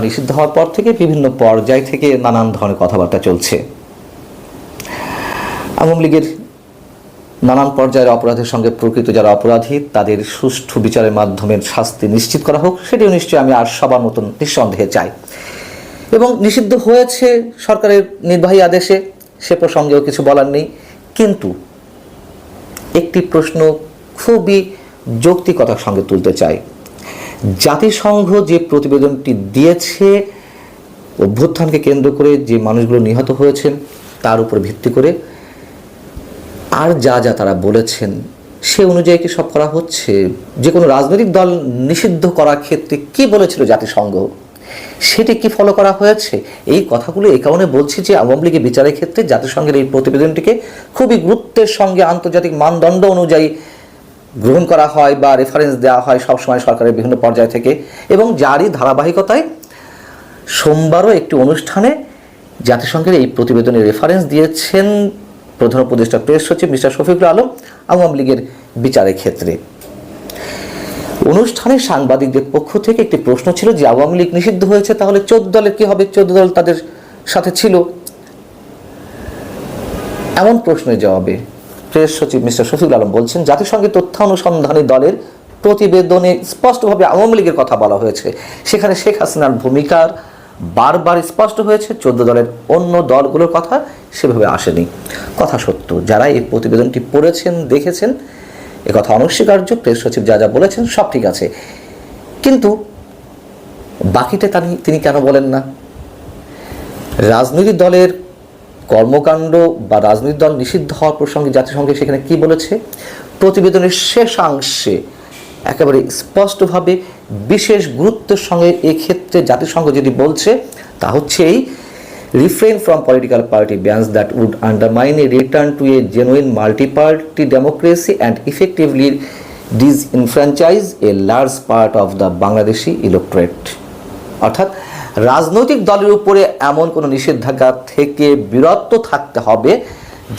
নিষিদ্ধ হওয়ার পর থেকে বিভিন্ন পর্যায় থেকে নানান ধরনের কথাবার্তা চলছে। আওয়ামী লীগের নানান পর্যায়ের অপরাধের সঙ্গে প্রকৃত যারা অপরাধী, তাদের সুষ্ঠু বিচারের মাধ্যমে শাস্তি নিশ্চিত করা হোক, সেটিও নিশ্চয়ই আমি আর সবার মতন নিঃসন্দেহে চাই। এবং নিষিদ্ধ হয়েছে সরকারের নির্বাহী আদেশে, সে প্রসঙ্গেও কিছু বলার নেই। কিন্তু একটি প্রশ্ন খুবই যৌক্তিকতার সঙ্গে তুলতে চাই। জাতিসংঘ যে প্রতিবেদনটি দিয়েছে, অভ্যুত্থানকে কেন্দ্র করে যে মানুষগুলো নিহত হয়েছেন, তার উপর ভিত্তি করে আর যা যা তারা বলেছেন, সে অনুযায়ী কি সব করা হচ্ছে? যে কোনো রাজনৈতিক দল নিষিদ্ধ করার ক্ষেত্রে কি বলেছিল জাতিসংঘ? সেটি কি ফলো করা হয়েছে? এই কথাগুলো এই কারণে বলছি যে আওয়ামী লীগের বিচারের ক্ষেত্রে জাতিসংঘের এই প্রতিবেদনটিকে খুবই গুরুত্বের সঙ্গে আন্তর্জাতিক মানদণ্ড অনুযায়ী গ্রহণ করা হয় বা রেফারেন্স দেওয়া হয় সবসময় সরকারের বিভিন্ন পর্যায় থেকে এবং যারই ধারাবাহিকতায় সোমবারও একটি অনুষ্ঠানে জাতিসংঘের এই প্রতিবেদনে রেফারেন্স দিয়েছেন প্রধান উপদেষ্টা প্রেস সচিব মিস্টার শফিকুল আলম আওয়ামী লীগের বিচারের ক্ষেত্রে। অনুষ্ঠানে সাংবাদিকদের পক্ষ থেকে একটি প্রশ্ন ছিল যে, আওয়ামী লীগ নিষিদ্ধ হয়েছে, তাহলে চোদ্দ দলের কি হবে? চোদ্দ দল তাদের সাথে ছিল। এমন প্রশ্নের জবাবে প্রেস সচিব মিস্টার শফিকুল আলম বলছেন, জাতিসংঘের তথ্যানুসন্ধানী দলের প্রতিবেদনে স্পষ্টভাবে আওয়ামী লীগের কথা বলা হয়েছে। সেখানে শেখ হাসিনার ভূমিকার বারবার স্পষ্ট হয়েছে, চোদ্দ দলের অন্য দলগুলোর কথা সেভাবে আসেনি। কথা সত্য, যারা এই প্রতিবেদনটি পড়েছেন, দেখেছেন কথা অনস্বীকার্য, প্রেস সচিব যা যা বলেছেন সব ঠিক আছে। কিন্তু বাকিটা তিনি কেন বলেন না? রাজনৈতিক দলের কর্মকাণ্ড বা রাজনৈতিক দল নিষিদ্ধ হওয়ার প্রসঙ্গে জাতিসংঘে সেখানে কি বলেছে? প্রতিবেদনের শেষাংশে একেবারে স্পষ্টভাবে বিশেষ গুরুত্বের সঙ্গে এক্ষেত্রে জাতিসংঘ যদি বলছে, তা হচ্ছে এই refrain from political party bans that would undermine a return to a genuine multi party democracy and effectively disenfranchise a large part of the Bangladeshi electorate অর্থাৎ, রাজনৈতিক দলের উপরে এমন কোনো নিষেধাজ্ঞা থেকে বিরত থাকতে হবে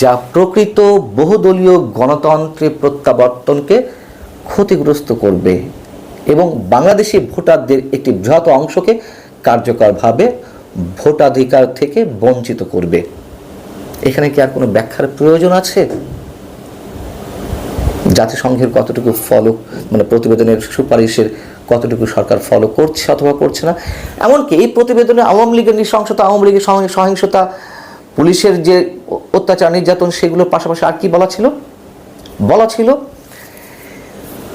যা প্রকৃত বহুদলীয় গণতন্ত্রের প্রত্যাবর্তনকে ক্ষতিগ্রস্ত করবে এবং বাংলাদেশি ভোটারদের একটি বৃহৎ অংশকে কার্যকরভাবে ভোটাধিকার থেকে বঞ্চিত করবে। এখানে কি আর কোনো ব্যাখ্যার প্রয়োজন আছে? জাতিসংঘের কতটুকু ফলো মানে প্রতিবেদনের সুপারিশের কতটুকু সরকার ফলো করছে অথবা করছে না। এমনকি এই প্রতিবেদনে আওয়ামী লীগের নৃশংসতা, আওয়ামী লীগের সহিংসতা, পুলিশের যে অত্যাচার, নির্যাতন, সেগুলোর পাশাপাশি আর কি বলা ছিল? বলা ছিল,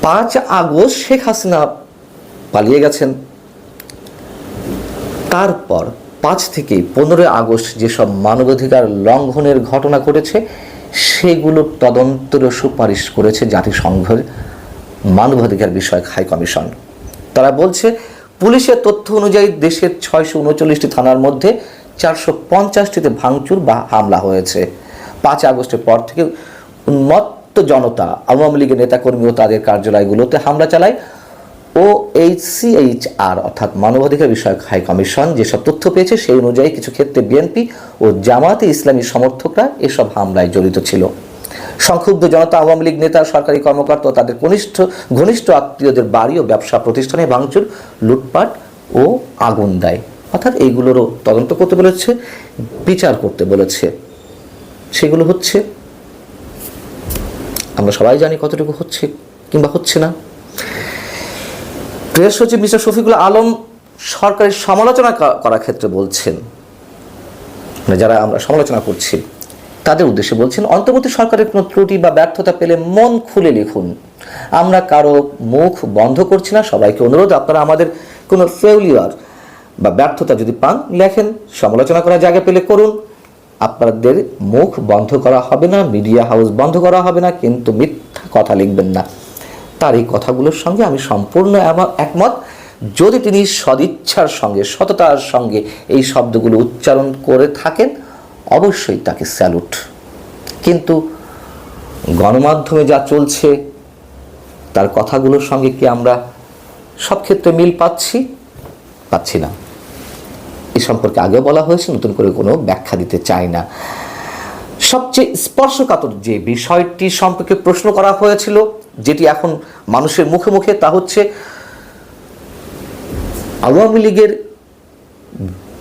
পাঁচ আগস্ট শেখ হাসিনা পালিয়ে গেছেন। তারপর পাঁচ থেকে পনেরোই আগস্ট যেসব মানবাধিকার লঙ্ঘনের ঘটনা ঘটেছে সেগুলো তদন্তের সুপারিশ করেছে জাতিসংঘের মানবাধিকার বিষয়ক হাই কমিশন। তারা বলছে, পুলিশের তথ্য অনুযায়ী দেশের ছয়শো উনচল্লিশটি থানার মধ্যে চারশো পঞ্চাশটিতে ভাঙচুর বা হামলা হয়েছে। পাঁচ আগস্টের পর থেকে উন্মত্ত জনতা, আওয়ামী লীগের নেতাকর্মী ও তাদের কার্যালয়গুলোতে হামলা চালায়। ও এইচসিএইচআর অর্থাৎ মানবাধিকার বিষয়ক হাই কমিশন, যেসব তথ্য পেয়েছে সেই অনুযায়ী কিছু ক্ষেত্রে বিএনপি ও জামাতে ইসলামী সমর্থকরা এসব হামলায় জড়িত ছিল। সংক্ষুব্ধ জনতা, আওয়ামী লীগ নেতা, সরকারি কর্মকর্তা তাদের কনিষ্ঠ, ঘনিষ্ঠ আত্মীয়দের বাড়ি ও ব্যবসা প্রতিষ্ঠানে ভাঙচুর, লুটপাট ও আগুন দেয়। অর্থাৎ এইগুলোরও তদন্ত করতে বলেছে, বিচার করতে বলেছে। সেগুলো হচ্ছে, আমরা সবাই জানি কতটুকু হচ্ছে কিংবা হচ্ছে না। প্রেস সচিব মিস্টার শফিকুল আলম সরকারের সমালোচনা করার ক্ষেত্রে বলছেন মানে যারা আমরা সমালোচনা করছি, তাদের উদ্দেশ্যে বলছেন, অন্তর্বর্তী সরকারের কোনো ত্রুটি বা ব্যর্থতা পেলে মন খুলে লিখুন। আমরা কারও মুখ বন্ধ করছি না, সবাইকে অনুরোধ, আপনারা আমাদের কোনো ফেউলিয়ার বা ব্যর্থতা যদি পান, লেখেন, সমালোচনা করার জায়গা পেলে করুন। আপনাদের মুখ বন্ধ করা হবে না মিডিয়া হাউস বন্ধ করা হবে না, কিন্তু মিথ্যা কথা লিখবেন না। তার এই কথাগুলোর সঙ্গে আমি সম্পূর্ণ একমত। যদি তিনি সদিচ্ছার সঙ্গে, সততার সঙ্গে এই শব্দগুলো উচ্চারণ করে থাকেন, অবশ্যই তাকে স্যালুট। কিন্তু গণমাধ্যমে যা চলছে, তার কথাগুলোর সঙ্গে কি আমরা সব ক্ষেত্রে মিল পাচ্ছি? পাচ্ছি না। এ সম্পর্কে আগেও বলা হয়েছে, নতুন করে কোনো ব্যাখ্যা দিতে চাই না। সবচেয়ে স্পর্শকাতর যে বিষয়টি সম্পর্কে প্রশ্ন করা হয়েছিল, যেটি এখন মানুষের মুখে মুখে, তা হচ্ছে আওয়ামী লীগের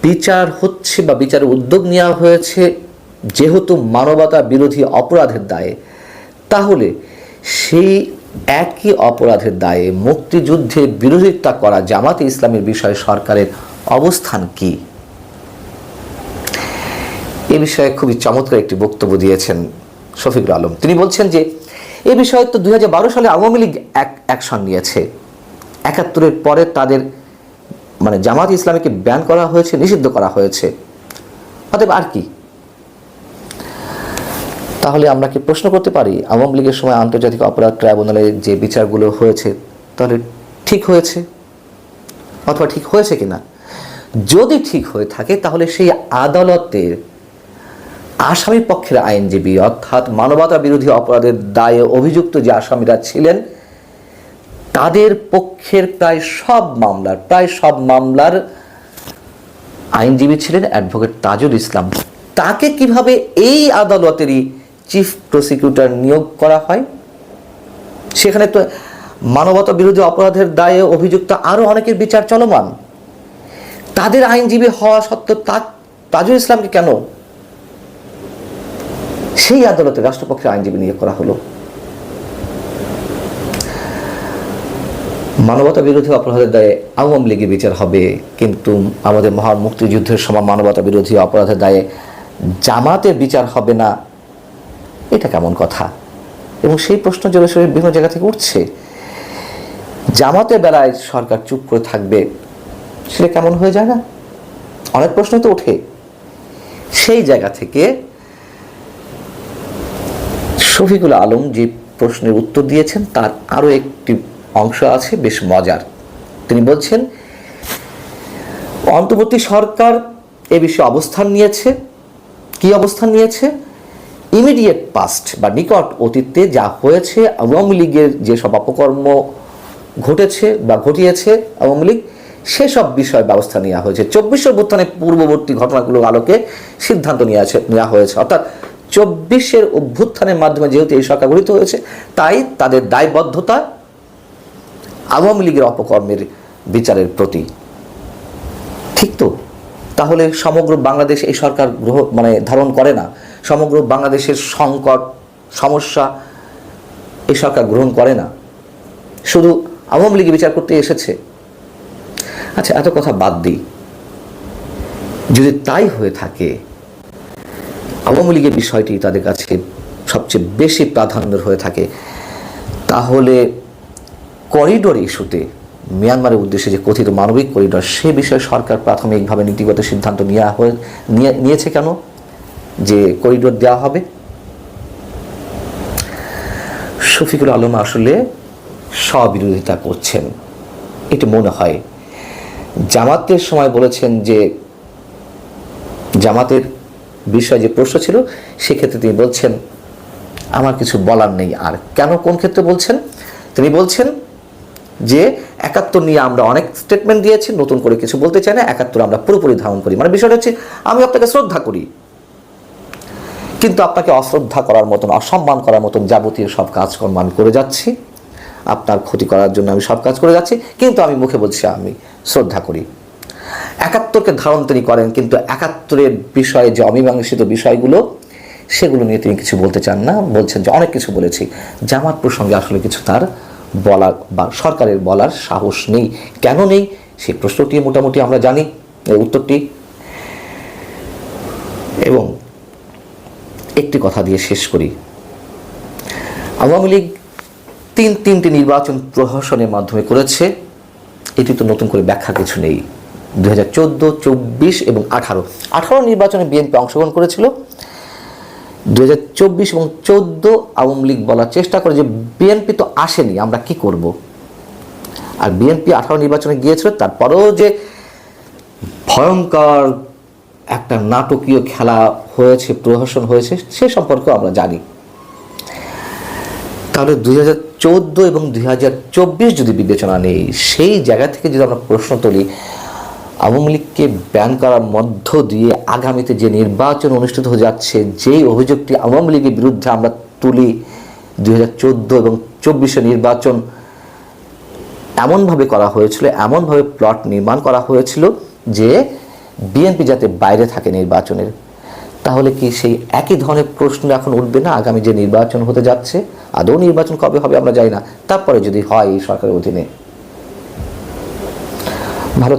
বিচার হচ্ছে বা বিচারের উদ্যোগ নেওয়া হয়েছে যেহেতু মানবতা বিরোধী অপরাধের দায়ে। তাহলে সেই একই অপরাধের দায়ে মুক্তিযুদ্ধে বিরোধিতা করা জামাতে ইসলামের বিষয়ে সরকারের অবস্থান কি? এ বিষয়ে খুবই চমৎকার একটি বক্তব্য দিয়েছেন শফিকুল আলম। তিনি বলছেন যে, এ বিষয়ে তো দুই সালে আওয়ামী লীগ এক অ্যাকশন নিয়েছে। একাত্তরের পরে তাদের মানে জামাত ইসলামীকে ব্যান করা হয়েছে, নিষিদ্ধ করা হয়েছে। অতএব আর কি? তাহলে আমরা কি প্রশ্ন করতে পারি, আওয়ামী লীগের সময় আন্তর্জাতিক অপরাধ ট্রাইব্যুনালে যে বিচারগুলো হয়েছে, তাহলে ঠিক হয়েছে? অথবা ঠিক হয়েছে কিনা? যদি ঠিক হয়ে থাকে, তাহলে সেই আদালতের আসামি পক্ষের আইনজীবী অর্থাৎ মানবতা বিরোধী অপরাধের দায়ে অভিযুক্ত যে আসামিরা ছিলেন, তাদের পক্ষের প্রায় সব মামলার, প্রায় সব মামলার আইনজীবী ছিলেন অ্যাডভোকেট তাজুল ইসলাম। তাকে কীভাবে এই আদালতেরই চিফ প্রসিকিউটর নিয়োগ করা হয়? সেখানে তো মানবতা বিরোধী অপরাধের দায়ে অভিযুক্ত আরও অনেকের বিচার চলমান। তাদের আইনজীবী হওয়া সত্ত্বেও তাজুল ইসলামকে কেন সেই আদালতে রাষ্ট্রপক্ষের আইনজীবী নিয়োগ করা হলো। মানবতা বিরোধী অপরাধের দায়ে আওয়ামী লীগের বিচার হবে, কিন্তু আমাদের মহান মুক্তিযুদ্ধের সময় মানবতা বিরোধী অপরাধের দায়ে জামাতে বিচার হবে না, এটা কেমন কথা? এবং সেই প্রশ্ন জোরেশোরে বিভিন্ন জায়গা থেকে উঠছে। জামাতে বেলায় সরকার চুপ করে থাকবে, সেটা কেমন হয়ে যায় না? অনেক প্রশ্ন তো ওঠে। সেই জায়গা থেকে শফিকুল আলম যে প্রশ্নের উত্তর দিয়েছেন, তার আরও একটি অংশ আছে বেশ মজার। তিনি বলছেন, অন্তর্বর্তী সরকার এ বিষয়ে অবস্থান নিয়েছে। কি অবস্থান নিয়েছে? ইমিডিয়েট পাস্ট বা নিকট অতীতে যা হয়েছে, আওয়ামী লীগের যেসব অপকর্ম ঘটেছে বা ঘটিয়েছে আওয়ামী লীগ, সেসব বিষয়ে ব্যবস্থা নেওয়া হয়েছে। চব্বিশ অভ্যুত্থানের পূর্ববর্তী ঘটনাগুলোর আলোকে সিদ্ধান্ত নেওয়া নেওয়া হয়েছে। অর্থাৎ চব্বিশের অভ্যুত্থানের মাধ্যমে যেহেতু এই সরকার গঠিত হয়েছে, তাই তাদের দায়বদ্ধতা আওয়ামী লীগের অপকর্মের বিচারের প্রতি। ঠিক তো? তাহলে সমগ্র বাংলাদেশ এই সরকার গ্রহ মানে ধারণ করে না। সমগ্র বাংলাদেশের সংকট, সমস্যা এই সরকার গ্রহণ করে না। শুধু আওয়ামী লীগ বিচার করতে এসেছে। আচ্ছা এত কথা বাদ দিই। যদি তাই হয়ে থাকে আওয়ামী লীগের বিষয়টি তাদের কাছে সবচেয়ে বেশি প্রাধান্যের হয়ে থাকে। তাহলে করিডোর ইস্যুতে মিয়ানমারের উদ্দেশ্যে যে কথিত মানবিক করিডোর সে বিষয়ে সরকার প্রাথমিকভাবে নীতিগত সিদ্ধান্ত নেওয়া হয়ে, নিয়ে- নিয়েছে কেন? যে করিডোর দেওয়া হবে। শফিকুল আলম আসলে স্ববিরোধিতা করছেন। এটা মনে হয়, জামাতের সময় বলেছেন যে জামাতের বিষয়ে যে প্রশ্ন ছিল, সেক্ষেত্রে তিনি বলছেন, আমার কিছু বলার নেই। আর কেন, কোন ক্ষেত্রে বলছেন? তিনি বলছেন যে, একাত্তর নিয়ে আমরা অনেক স্টেটমেন্ট দিয়েছি, নতুন করে কিছু বলতে চাই না, একাত্তর আমরা পুরোপুরি ধারণ করি। মানে বিষয়টা হচ্ছে, আমি আপনাকে শ্রদ্ধা করি, কিন্তু আপনাকে অশ্রদ্ধা করার মতন, অসম্মান করার মতন যাবতীয় সব কাজকর্ম আমি করে যাচ্ছি। আপনার ক্ষতি করার জন্য আমি সব কাজ করে যাচ্ছি, কিন্তু আমি মুখে বলছি, আমি শ্রদ্ধা করি। একাত্তরকে ধারণ তিনি করেন, কিন্তু একাত্তরের বিষয়ে যে অমীমাংসিত বিষয়গুলো, সেগুলো নিয়ে তিনি কিছু বলতে চান না। বলছেন যে অনেক কিছু বলেছি। জামাত প্রসঙ্গে আসলে কিছু তার বলার বা সরকারের বলার সাহস নেই। কেন নেই? সেই প্রশ্নটি মোটামুটি আমরা জানি। উত্তরটি। এবং একটি কথা দিয়ে শেষ করি। আওয়ামী লীগ তিন তিনটি নির্বাচন প্রহসনের মাধ্যমে করেছে। এটি তো নতুন করে ব্যাখ্যা কিছু নেই। দু হাজার চোদ্দ, চব্বিশ এবং আঠারো। আঠারো নির্বাচনে বিএনপি অংশগ্রহণ করেছিল। দু হাজার চব্বিশ এবং চোদ্দ আওয়ামী লীগ বলার চেষ্টা করে যে বিএনপি তো আসেনি, আমরা কি করব? আর বিএনপি আঠারো নির্বাচনে গিয়েছিল, তারপরেও যে ভয়ঙ্কর একটা নাটকীয় খেলা হয়েছে, প্রহসন হয়েছে, সে সম্পর্কেও আমরা জানি। তাহলে দুই হাজার চোদ্দ এবং দুই হাজার চব্বিশ যদি বিবেচনা নেই, সেই জায়গা থেকে যদি আমরা প্রশ্ন তুলি আওয়ামী লীগকে ব্যান করার মধ্য দিয়ে আগামীতে যে নির্বাচন অনুষ্ঠিত হয়ে যাচ্ছে, যেই অভিযোগটি আওয়ামী লীগের বিরুদ্ধে আমরা তুলি, দুই হাজার চোদ্দ এবং চব্বিশে নির্বাচন এমনভাবে করা হয়েছিল, এমনভাবে প্লট নির্মাণ করা হয়েছিল যে বিএনপি যাতে বাইরে থাকে নির্বাচনের। তাহলে কি সেই একই ধরনের প্রশ্ন এখন উঠবে না আগামী যে নির্বাচন হতে যাচ্ছে? আদৌ নির্বাচন কবে হবে আমরা জানি না। তারপরে যদি হয় এই সরকারের অধীনে। ভালো